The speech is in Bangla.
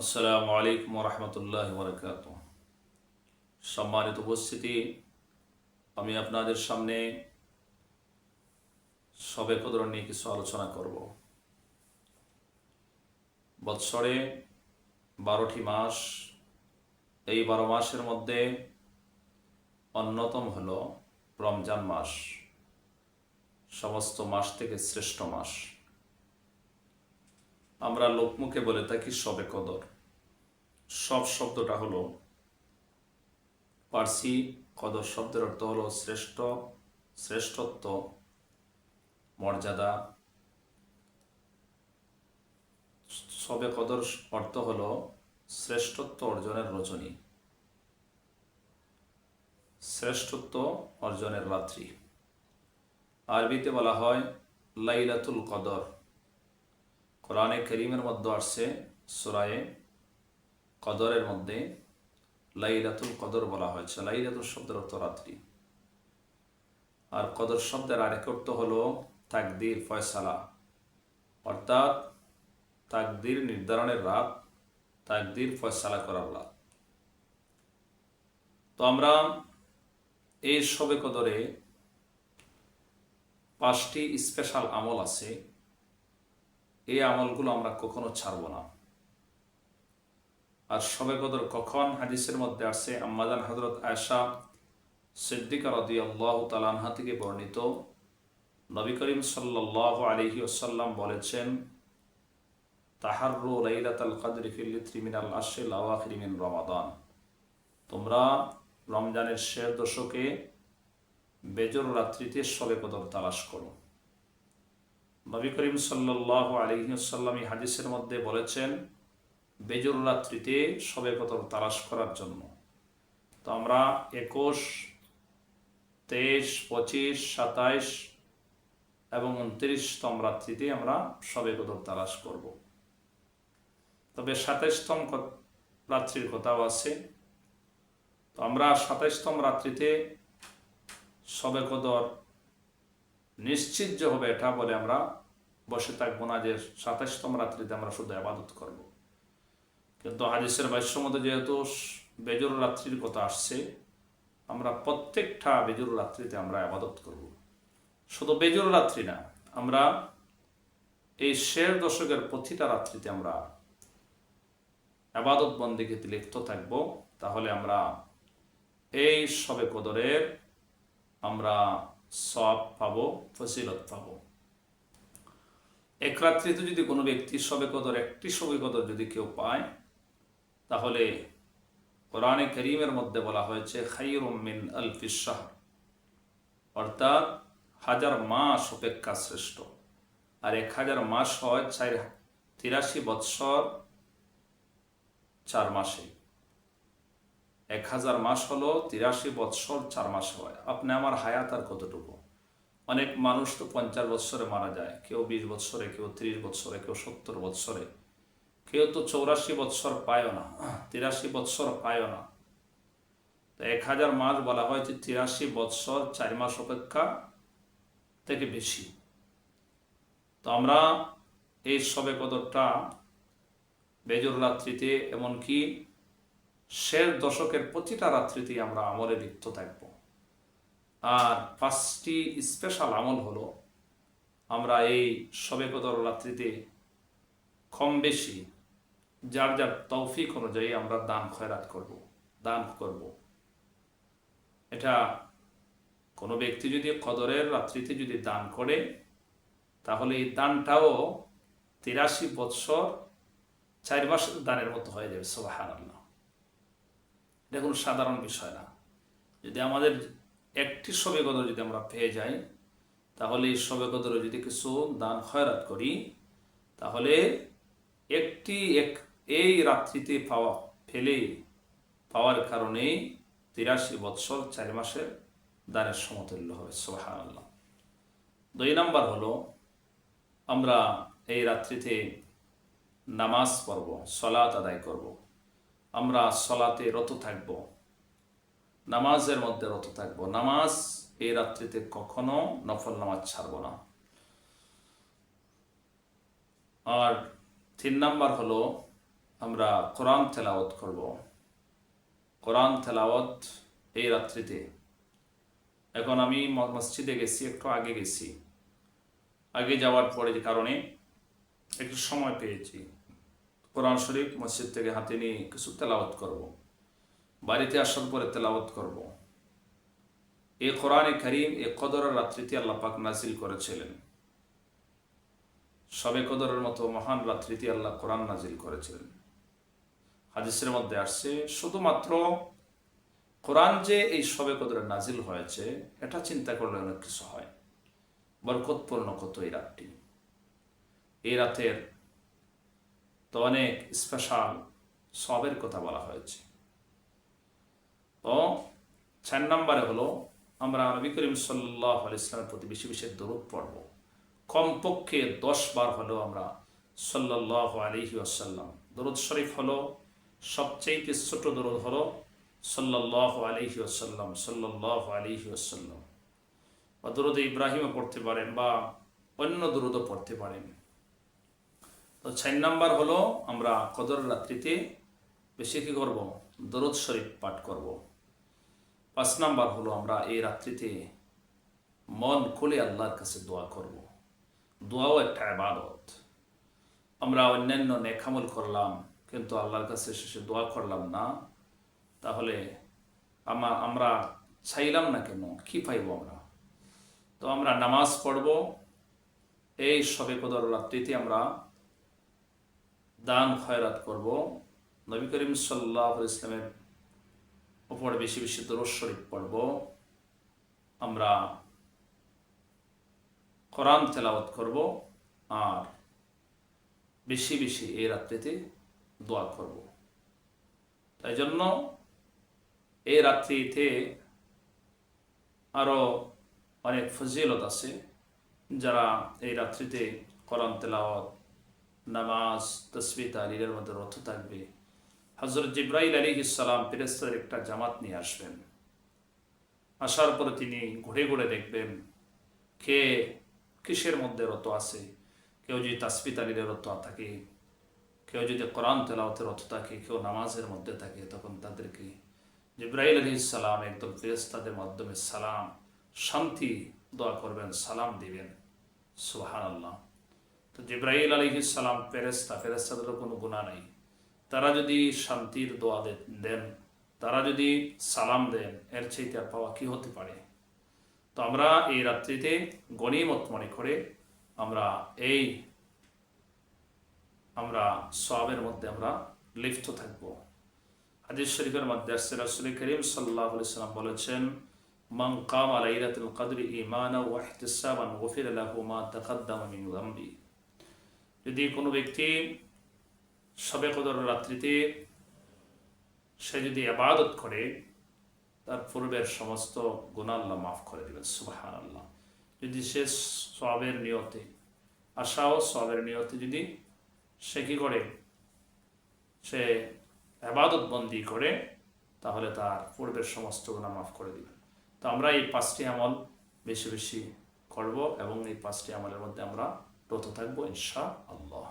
আসসালামু আলাইকুম রহমতুল্লাহ বরকাত সম্মানিত উপস্থিতি, আমি আপনাদের সামনে সবে কদর নিয়ে কিছু আলোচনা করব। বৎসরে বারোটি মাস, এই বারো মাসের মধ্যে অন্যতম হল রমজান মাস, সমস্ত মাস থেকে শ্রেষ্ঠ মাস। আমরা লোকমুখে বলে থাকি সবে কদর। সব শব্দটা হলো পার্সি, কদর শব্দের অর্থ হলো শ্রেষ্ঠ, শ্রেষ্ঠত্ব, মর্যাদা। সবে কদর অর্থ হলো শ্রেষ্ঠত্ব অর্জনের রজনী। শ্রেষ্ঠত্ব অর্জনের রাত্রি। আরবিতে বলা হয় লাইলাতুল কদর। কোরআনে করিমের মধ্যে আসছে সুরায়ে কদরের মধ্যে লাইলাতুল কদর বলা হয়েছে, লাইলাতুল শব্দের অর্থ রাত্রি। আর কদর শব্দের আরেক অর্থ হল তাকদির, ফয়সালা। অর্থাৎ তাকদির নির্ধারণের রাত, তাকদির ফয়সালা করার রাত। তো আমরা এই সবে কদরে পাঁচটি স্পেশাল আমল আছে। এই আমলগুলো আমরা কখনো ছাড়ব না। আর সবে কদর কখন হাদিসের মধ্যে আসছে আম্মাদান হজরত আয়সা সিদ্দিকা রদি আল্লাহ তালানহা থেকে বর্ণিত। নবী করিম সাল্লাহ আলহি আসাল্লাম বলেছেন তাহারু লাইলাত আল কাদরি আশিল আওয়াখিরি মিন রমাদান। তোমরা রমজানের শেষ দশকে বেজর রাত্রিতে সবে কদর তালাশ করো। নবী করিম সাল্লাহ আলহিসাল্লাম হাদিসের মধ্যে বলেছেন বেজর রাত্রিতে সবে কদর তালাশ করার জন্য। তো আমরা একুশ, তেইশ, পঁচিশ, সাতাইশ এবং উনত্রিশতম রাত্রিতে আমরা সবে কদর তালাশ করব। তবে সাতাইশতম রাত্রির কথাও আছে। তো আমরা সাতাইশতম রাত্রিতে সবে কদর নিশ্চিত যে হবে এটা বলে আমরা বসে থাকব না যে সাতাইশতম রাত্রিতে আমরা শুধু আবাদত করব। কিন্তু হাদিসের মধ্যে যেহেতু বেজর রাত্রির কথা আসছে, আমরা প্রত্যেকটা বেজর রাত্রিতে আমরা আবাদত করব। শুধু বেজর রাত্রি না, আমরা এই শের দশকের প্রতিটা রাত্রিতে আমরা আবাদত বন্দিকে লিপ্ত থাকব। তাহলে আমরা এই সবে কদরের আমরা সব পাবো ফসিলত পাবো। এক রাত্রিতে যদি কোনো ব্যক্তি সবে কদর, একটি সবে কদর যদি কেউ পায় তাহলে কোরআনে করিমের মধ্যে বলা হয়েছে খাইরমিন আল ফিসাহ অর্থাৎ হাজার মাস অপেক্ষা শ্রেষ্ঠ। আর এক হাজার মাস হয় চার, তিরাশি বৎসর চার মাসে। এক হাজার মাস হলো তিরাশি বৎসর চার মাস হয়। আপনি আমার হায়াত আর কতটুকু? অনেক মানুষ তো পঞ্চাশ বৎসরে মারা যায়, কেউ বিশ বৎসরে, কেউ ত্রিশ বৎসরে, কেউ সত্তর বৎসরে। কেউ তো চৌরাশি বৎসর পায়ও না, তিরাশি বৎসর পায়ও না। তো এক হাজার মাস বলা হয় যে তিরাশি বৎসর চার মাস অপেক্ষা থেকে বেশি। তো আমরা এই সবে কদরটা বেজর রাত্রিতে এমনকি শেষ দশকের প্রতিটা রাত্রিতে আমরা আমলে লিপ্ত থাকব। আর পাঁচটি স্পেশাল আমল হলো, আমরা এই সবে কদর রাত্রিতে কম বেশি যার যার তৌফিক অনুযায়ী আমরা দান খয়রাত করব, দান করব। এটা কোনো ব্যক্তি যদি কদরের রাত্রিতে যদি দান করে, তাহলে এই দানটাও তিরাশি বৎসর চার মাসের দানের মতো হয়ে যাবে সোবাহান আল্লাহ এটা কোনো সাধারণ বিষয় না। যদি আমাদের একটি সবে কদর যদি আমরা পেয়ে যাই, তাহলে এই সবে কদরে যদি কিছু দান খয়রাত করি, তাহলে একটি, এক এই রাত্রিতে পাওয়া ফেলে পাওয়ার কারণে তিরাশি বৎসর চার মাসের দানের সমতুল্য হবে সোহান আল্লাহ দুই নাম্বার হলো, আমরা এই রাত্রিতে নামাজ পড়ব সলাত আদায় করব। আমরা সলাতে রত থাকব, নামাজের মধ্যে রত থাকব। নামাজ এই রাত্রিতে কখনো নফল নামাজ ছাড়ব না। আর তিন নাম্বার হলো আমরা কোরআন তেলাওয়াত করব। কোরআন তেলাওয়াত এই রাত্রিতে। এখন আমি মসজিদে গেছি, একটু আগে গেছি। আগে যাওয়ার পরে যে কারণে একটু সময় পেয়েছি। কোরআন শরীফ মসজিদ থেকে হাতে নিয়ে কিছু তেলাওয়াত করব। বাড়িতে আসার পরে তেলাওয়াত করব। এই কোরআনে করিম এ কদরের রাত্রিতে আল্লাহ পাক নাজিল করেছিলেন। সবে কদরের মতো মহান রাত্রিতে আল্লাহ কোরআন নাজিল করেছিলেন। হাদিসের মধ্যে আসছে, শুধুমাত্র কোরআন যে এই সবে কদরে নাজিল হয়েছে, এটা চিন্তা করলে অনেক কিছু হয়। বরকতপূর্ণ কত এই রাতটি। এই রাতের তো অনেক স্পেশাল সবের কথা বলা হয়েছে। তো চার নম্বরে হলো, আমরা নবী করিম সাল্লাহ ইসলামের প্রতি বেশি বেশি দরুদ পড়ব। কমপক্ষে দশ বার হলো আমরা সাল্লাহ আলহি আসাল্লাম দরুদ শরীফ হলো সবচেয়ে ছোট দরুদ হলো সাল্লাহ আলহি আসাল্লাম সাল্লাহ আলহি আসাল্লাম বা দরুদ ইব্রাহিমও পড়তে পারেন বা অন্য দরুদও পড়তে পারেন। তো চার নাম্বার হলো আমরা কদর রাত্রিতে বেশি কি করব? দরুদ শরীফ পাঠ করব। পাঁচ নাম্বার হলো আমরা এই রাত্রিতে মন খুলে আল্লাহর কাছে দোয়া করব। দোয়াও একটা আবাদত আমরা অন্যান্য নেখামল করলাম কিন্তু আল্লাহর কাছে শেষে দোয়া করলাম না, তাহলে আমা আমরা চাইলাম না কেন? কি পাইব আমরা? তো আমরা নামাজ পড়ব, এই সবে কদর রাত্রিতে আমরা দান খয়রাত করব। নবী করিম সাল্লাহ ইসলামের উপর বেশি বেশি দরজ শরীফ পড়ব। আমরা কোরআন তেলাওয়াত করব, আর বেশি বেশি এই রাত্রিতে দোয়া করব। তাই জন্য এই রাত্রিতে আরও অনেক ফজিলত আছে, যারা এই রাত্রিতে কোরআন তেলাওয়াত, নামাজ, তসবি তালিলের মধ্যে রথ থাকবে। হজরত জিব্রাইল আলী ইসালাম ফেরেস্তার একটা জামাত নিয়ে আসবেন। আসার পরে তিনি ঘুরে ঘুরে দেখবেন কে কিসের মধ্যে রত আছে, কেউ যদি তাসবি তালিলের রত থাকে কেউ যদি কোরআন তেলাওয়াতের রত থাকে, কেউ নামাজের মধ্যে থাকে, তখন তাদেরকে জিব্রাহিল আলী ইসালাম একদম ফেরেস্তাদের মাধ্যমে সালাম, শান্তি দোয়া করবেন, সালাম দিবেন। সুহান আল্লাহ তো জিব্রাহিল আলী সালাম ফেরেস্তা ফেরেস্তাদেরও কোনো গুণা নেই। তারা যদি শান্তির দোয়া দেন, তারা যদি সালাম দেন, এর চাইতে আর পাওয়া কি হতে পারে? তো আমরা এই রাত্রিতে গণিমত মনে করে আমরা এই আমরা সবের মধ্যে আমরা লিপ্ত থাকব। হাদিস শরীফের মধ্যে আসছে রাসুল করিম সাল্লাহ সাল্লাম বলেছেন, মান কাম আলাইরাতুল কদর ইমানা ওয়া গফির লাহু মা তাকাদ্দামা মিন যদি কোনো ব্যক্তি সবে কদর রাত্রিতে সে যদি আবাদত করে, তার পূর্বের সমস্ত গুণাল্লাহ মাফ করে দেবেন সুবাহান আল্লাহ যদি সে সবের নিয়তে, আশাও সবের নিয়তে যদি সে কি করে? সে আবাদত বন্দি করে তাহলে তার পূর্বের সমস্ত গুণা মাফ করে দিবেন তো আমরা এই পাঁচটি আমল বেশি বেশি করব এবং এই পাঁচটি আমলের মধ্যে আমরা রত থাকব ইনশা আল্লাহ